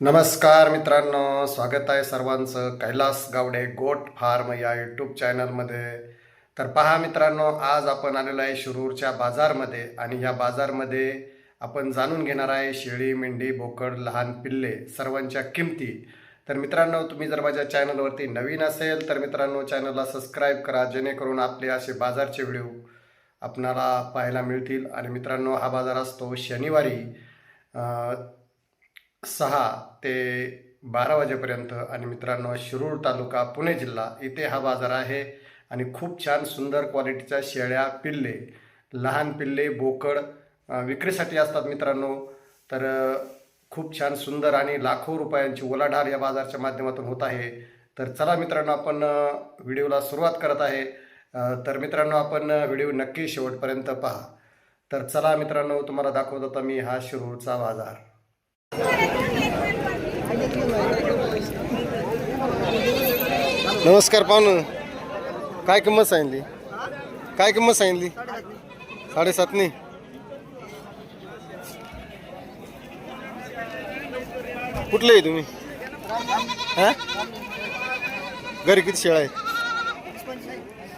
नमस्कार मित्रांनो स्वागत आहे सर्वांचं. कैलास गावडे गोट फार्म या यूट्यूब चॅनलमध्ये तर पहा मित्रांनो आज आपण आलेलो आहे शिरूरच्या बाजारमध्ये आणि या बाजारमध्ये आपण जाणून घेणार आहे शेळी मेंढी बोकड लहान पिल्ले सर्वांच्या किमती. तर मित्रांनो तुम्ही जर माझ्या चॅनलवरती नवीन असेल तर मित्रांनो चॅनलला सबस्क्राईब करा जेणेकरून आपले असे बाजारचे व्हिडिओ आपणाला पाहायला मिळतील. आणि मित्रांनो हा बाजार असतो शनिवारी. सहा ते बारा वाजेपर्यंत आणि मित्रांनो शिरूर तालुका पुणे जिल्हा इथे हा बाजार आहे आणि खूप छान सुंदर क्वालिटीच्या शेळ्या पिल्ले लहान पिल्ले बोकड विक्रीसाठी असतात मित्रांनो. तर खूप छान सुंदर आणि लाखो रुपयांची ओलाढाल या बाजारच्या माध्यमातून होत आहे. तर चला मित्रांनो आपण व्हिडिओला सुरुवात करत आहे. तर मित्रांनो आपण व्हिडिओ नक्की शेवटपर्यंत पहा. तर चला मित्रांनो तुम्हाला दाखवत होता मी हा शिरूरचा बाजार. नमस्कार पाहुण. काय किंमत सांगितली? काय किंमत सांगितली? साडेसातनी कुठले आहे तुम्ही? हा? घरी किती शेळा आहेत?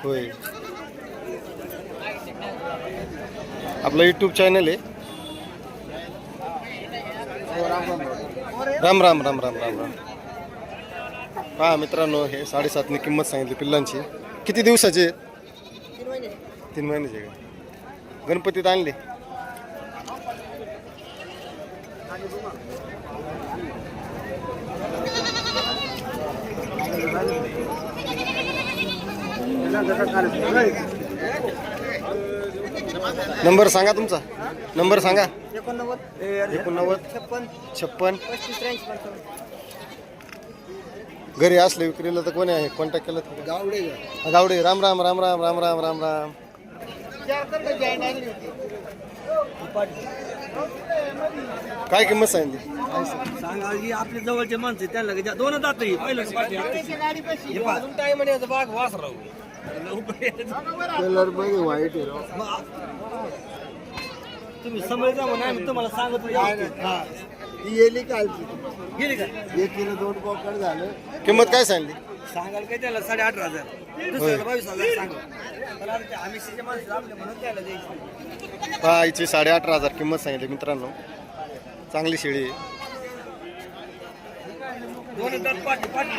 होय. आपलं यूट्यूब चॅनल आहे. राम राम राम राम राम राम. हा मित्रांनो हे साडेसातने किंमत सांगितली पिल्लांची. किती दिवसाचे? तीन महिन्याचे का? गणपतीत आणले. नंबर सांगा तुमचा. नंबर सांगा. एकोणनव्वद एकोणनव्वद छप्पन. छप्पन. पस्तीस त्र्याऐंशी पंचावन्न घरी असले विक्रीला तर कोणी आहे? कॉन्टॅक्ट केलं तर? गावडे हा, गावडे. राम राम राम राम राम राम राम राम. काय किंमत सांगितली? सांगा की आपल्या जवळचे माणसं आहेत, त्यांना का दोन जात पहिलं टाइम म्हणे बाग वास राहू. कलर बघ वाईट तुम्ही समज जा म्हणा आम्ही तुम्हाला सांगत येली कालची गेली का एक किलो दोन पॉकेट झालं किंमत काय सांगली सांगाल काय त्याला साडे अठरा हजार दुसऱ्याला बावीस हजार सांगा पण आता ते आम्ही शिचे माणसं आपले म्हणून त्याला द्यायची हा हिची साडे अठरा हजार किंमत सांगितली मित्रांनो चांगली शेळी आहे दोन येतात पाठी पाठी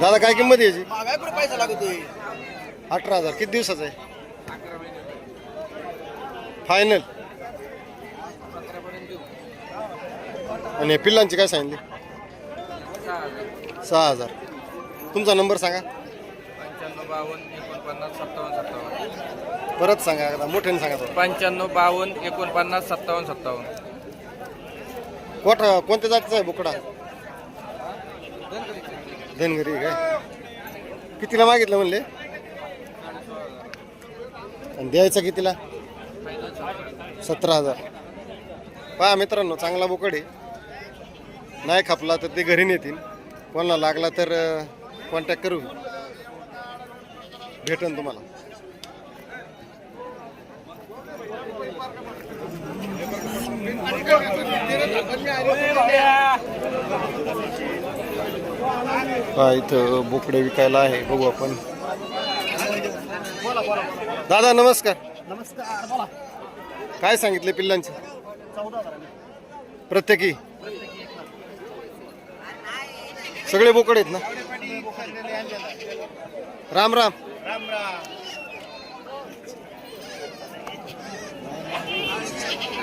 दादा काय किंमत आहे याची? पैसा लागतोय? अठरा हजार. किती दिवसाचं आहे? फायनल आणि हे पिल्लांची काय सांगितली? सहा हजार. तुमचा नंबर सांगा. पंच्याण्णव बावन्न एकोणपन्नास सत्तावन्न सत्तावन्न. परत सांगा एकदा मोठ्याने सांगा. पंच्याण्णव बावन्न एकोणपन्नास सत्तावन्न सत्तावन्न. कोट कोणत्या जातीचा आहे बोकडा? धनगरी काय कितीला मागितलं म्हणले? आणि द्यायचा कितीला? सतरा हजार. पहा मित्रांनो चांगला बोकड आहे. नाही खपला तर ते घरी नेतील. कोणाला लागला तर कॉन्टॅक्ट करू. भेटन तुम्हाला. इथं बोकडे विकायला आहे. बघू आपण. दादा नमस्कार. नमस्कार बोला काय सांगितले पिल्लांचे? प्रत्येकी? सगळे बोकड आहेत ना? राम राम.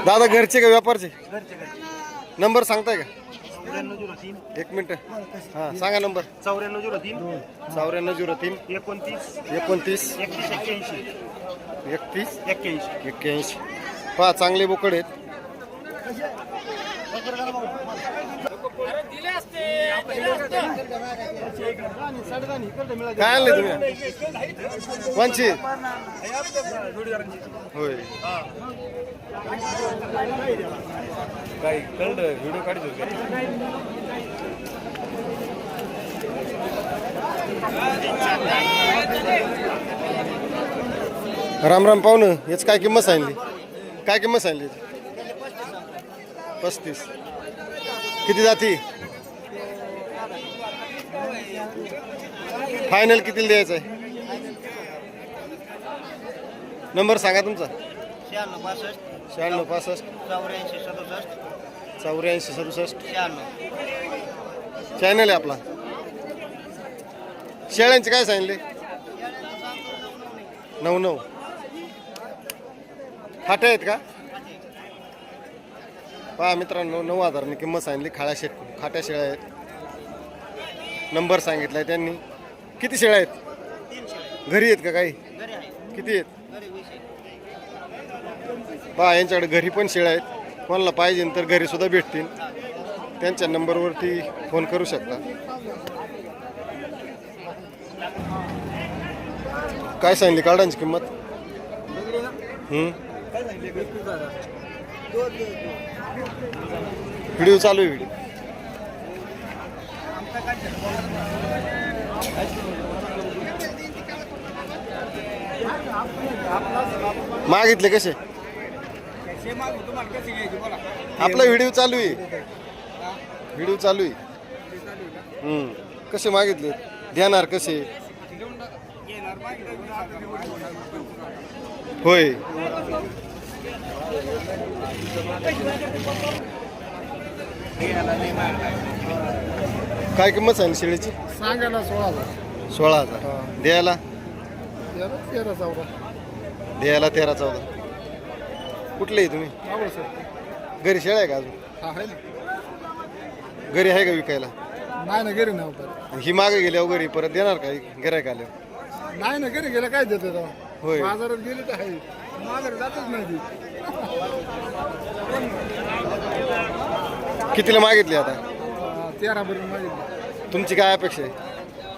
दादा घरचे का व्यापारचे? नंबर सांगताय का? एक मिनिट. हा सांगा नंबर. चौऱ्याण्णव झिरो तीन. चौऱ्याण्णव झिरो तीन. एकोणतीस. एकोणतीस. एकतीस एक्क्याऐंशी. एकतीस. एक्क्याऐंशी. एक्क्याऐंशी. पहा चांगले बोकड आहेत. काय आणले तुम्ही? कोणची होय. काही कळलं व्हिडिओ काढतो राम राम पाहुणं याच काय किंमत सांगली काय किंमत सांगली पस्तीस. किती जाती? फायनल कितीला द्यायचं आहे नंबर सांगा तुमचा. शहाण्णव पासष्ट. शहाण्णव पासष्ट. चौऱ्याऐंशी सदुसष्ट. चौऱ्याऐंशी सदुसष्ट. शहाण्णव. चॅनल आहे आपला. शेळ्यांचे काय सांगितले? नऊ नऊ. फाटे आहेत का? पहा मित्रांनो नऊ हजारांनी किंमत सांगितली. खाळ्या शे खाट्या शेळ्या आहेत. नंबर सांगितलाय त्यांनी. किती शेळ्या आहेत? घरी आहेत का काही? किती आहेत? पहा यांच्याकडे घरी पण शेळ्या आहेत. कोणाला पाहिजे तर घरी सुद्धा भेटतील. त्यांच्या नंबरवरती फोन करू शकता. काय सांगली कार्डांची किंमत? हम्म? व्हिडिओ चालू आहे व्हिडिओ. मागितले कसे? आपला व्हिडिओ चालू आहे. व्हिडिओ चालू आहे. हम्म. कसे मागितले? देणार कसे? होय. काय किंमत सांगली शेळीची? सांगायला सोळा हजार. सोळा हजार. द्यायला? तेरा तेरा चौदा. द्यायला तेरा चौदा. कुठले आहे तुम्ही? आवड सर. घरी शेळ्या आहे का अजून? हा आहे ना. घरी आहे का विकायला? नाही ना घरी नव्हतं ही मागे गेल्यावर घरी परत देणार का? गिरायक आल्यावर? नाही ना घरी गेलं काय देते तेव्हा? होय. बाजारात गेली तर आहे. माघारी जातच नाही ती. कितीला मागितली आता? तेरा पर्यंत मागितली. तुमची काय अपेक्षा आहे?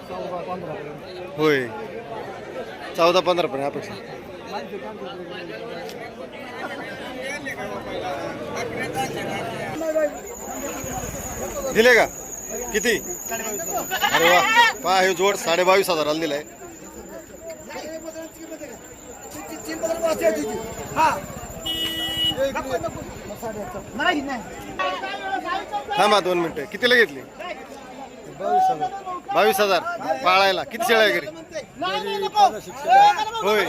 चौदा पंधरा पर्यंत होय. चौदा पंधरा पर्यंत अपेक्षा दिले का? किती? अरे वा. पहा हे जोड साडे बावीस हजाराला दिलाय. थांबा दोन मिनिटं. कितीला घेतली? बावीस हजार. पाळायला किती शेळ्या आहे घरी? होय.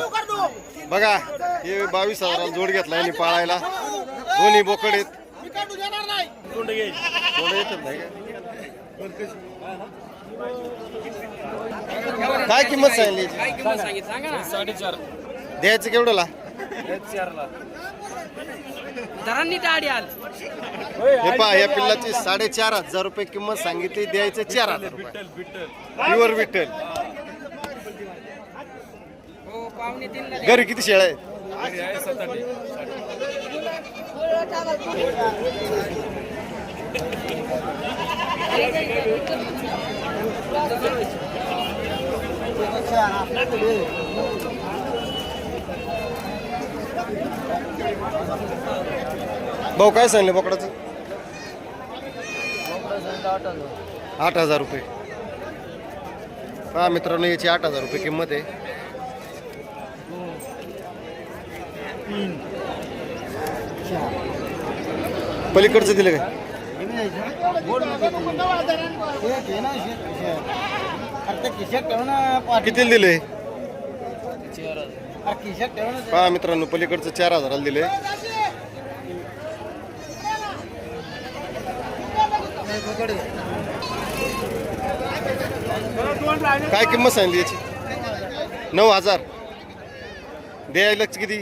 बघा हे बावीस हजाराला जोड घेतला यांनी पाळायला. दोन्ही बोकड आहेत. तोंड येतात नाही का? काय किंमत सांगली याची? साडेचार द्यायचं केवढंला दरांनी आल. हे पहा या पिल्लाची साडेचार हजार रुपये किंमत सांगितली द्यायचं चार हजार रुपये. प्युअर विठ्ठल. हो पाहुणे घरी किती शेळ्या आहेत? भाऊ काय सांगले बोकडाचं? आठ हजार रुपये. हा मित्रांनो याची आठ हजार रुपये किंमत आहे. पलीकडचं दिलं काय? कितीला दिले पहा मित्रांनो पलीकडचं चार हजाराला दिले काय किंमत सांगली याची? नऊ हजार. द्यायला किती?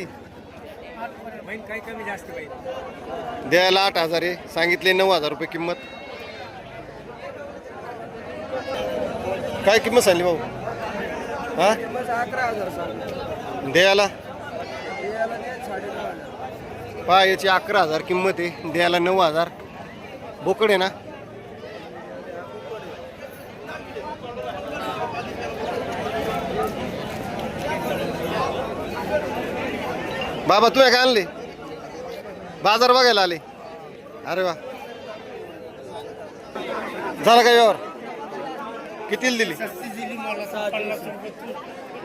द्यायला आठ हजार आहे. सांगितले नऊ हजार रुपये किंमत. काय किंमत सांगली भाऊ? हा? अकरा हजार सांग द्यायला पहा याची अकरा हजार किंमत आहे. द्यायला नऊ हजार. बोकड आहे ना? बाबा तू काय आणले? बाजार बघायला आले. अरे वा. झाला का व्यवहार? कितीला दिली?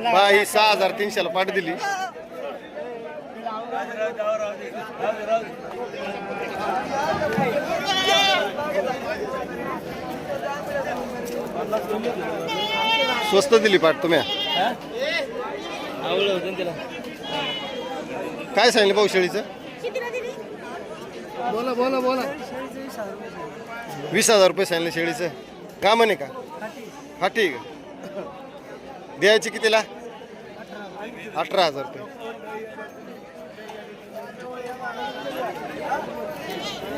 बा ही सहा हजार तीनशेला पाठ दिली. स्वस्त दिली पाठ तुम्ही. काय सांगितलं भाऊ शेळीचं बोला बोला बोला. वीस हजार रुपये सांगितलं शेळीचं. का म्हणे का? हा ठीक आहे द्यायची कितीला? अठरा हजार रुपये.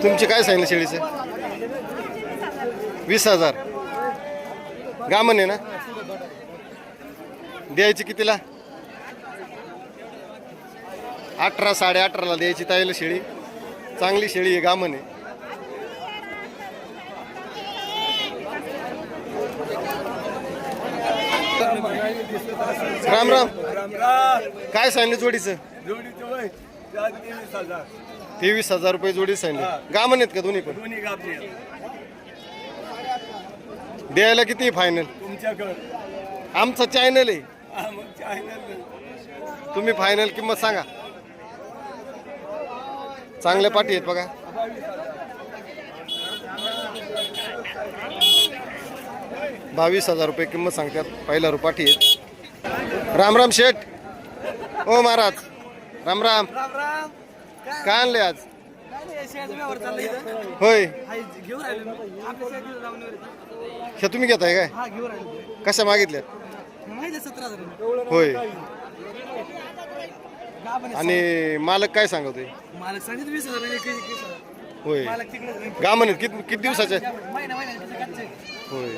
तुमची काय सांगितलं शेळीचं? वीस हजार. गामन आहे ना? द्यायची कितीला? अठरा साडे अठराला द्यायची ताईला शेळी. चांगली शेळी आहे गामन आहे. राम राम. काय सांगितलं जोडीचं? तेवीस हजार रुपये जोडी सांगितले गामन आहेत का दोन्ही पण? द्यायला किती फायनल आमचं चॅनल आहे. तुम्ही फायनल किंमत सांगा. चांगल्या पाठी आहेत बघा. बावीस हजार रुपये किंमत सांगतात. पहिला रुपाठी आहेत. राम राम शेठ. ओ महाराज. राम राम. काय आणले आज. होय. हे तुम्ही घेताय काय? कशा मागितल्या होय. आणि मालक काय सांगतोय? मालक सांगितलं वीस हजार होय. गामन किती किती दिवसाचे. होय.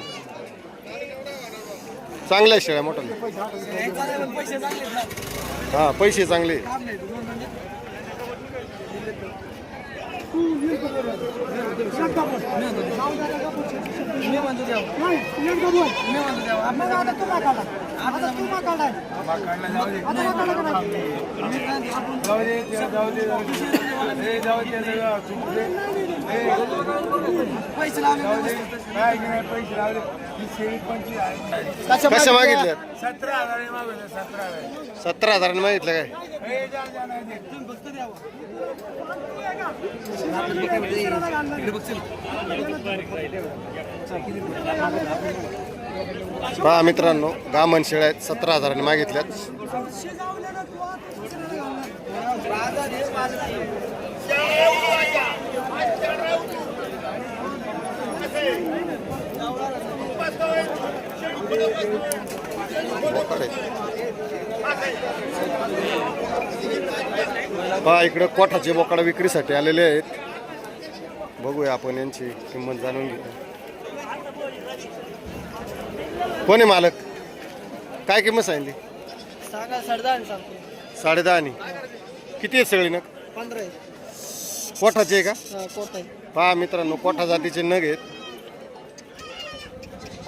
चांगल्या शेळ्या मोठ्या. हे पैसे चांगले. पैसे लावले. कशा मागितल्या? सतरा हजार मागवले सतरा हजार. सतरा हजारांनी मागितलं काय. पहा मित्रांनो गामन शेळ्या आहेत सतरा हजारांनी मागितल्यात. पहा इकडं कोठाचे बोकडा विक्रीसाठी आलेले आहेत. बघूया आपण यांची किंमत जाणून घेऊ. कोण आहे मालक? काय किंमत सांगितली? सांगा साडेदहा आणि किती आहे सगळी नग? कोठाचे आहे का? हा, पहा मित्रांनो कोठा जातीचे नग आहेत.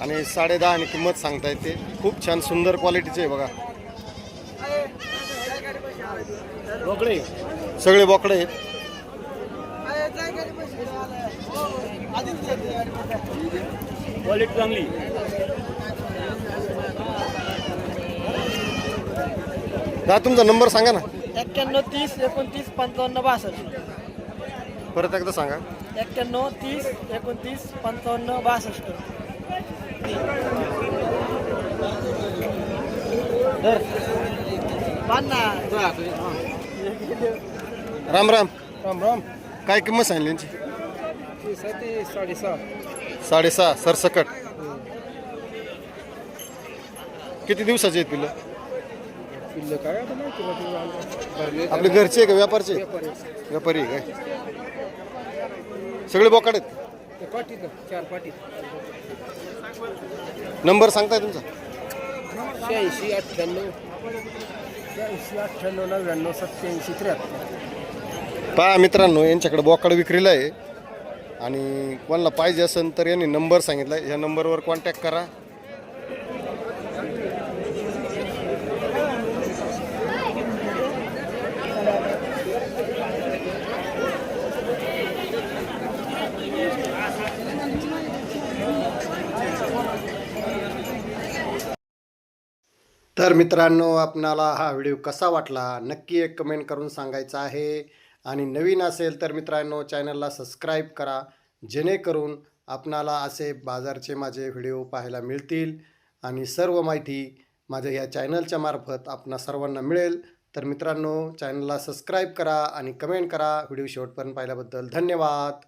आणि साडेदहा आणि किंमत सांगता येते खूप छान सुंदर क्वालिटीचे आहे बघा. सगळे बोकडे आहेत. क्वालिटी चांगली. दा तुमचा नंबर सांगा ना. एक्क्याण्णव तीस एकोणतीस पंचावन्न बासष्ट. परत एकदा सांगा. एक्क्याण्णव तीस एकोणतीस पंचावन्न बासष्ट. राम राम. राम राम. काय किंमत सांगली यांची? साडेसहा. साडेसहा सरसकट. किती दिवसाचे आहेत पिल्लं? पिल्लं काय आपले घरचे आहे का व्यापारचे? व्यापारी आहे काय? सगळे बोकाड आहेत? पाटीत चार पाटीत नंबर सांगताय तुमचा? शहाऐंशी अठ्ठ्याण्णव. शहाऐंशी अठ्ठ्याण्णव नव्याण्णव सत्याऐंशी त्र्याहत्तर. पहा मित्रांनो यांच्याकडे बोकाड विक्रीला आहे. आणि कोणाला पाहिजे असेल तर यांनी नंबर सांगितला आहे. ह्या नंबरवर कॉन्टॅक्ट करा. तर मित्रांनो आपणाला हा व्हिडिओ कसा वाटला? नक्की एक कमेंट करून सांगायचा आहे. आणि नवीन असेल तर मित्रांनो चॅनलला सबस्क्राईब करा. जेणेकरून आपणाला असे बाजारचे माझे व्हिडिओ पाहायला मिळतील. आणि सर्व माहिती माझ्या या चॅनलच्या मार्फत आपणा सर्वांना मिळेल. तर मित्रांनो चॅनलला सबस्क्राईब करा आणि कमेंट करा. व्हिडिओ शेवटपर्यंत पाहिल्याबद्दल धन्यवाद.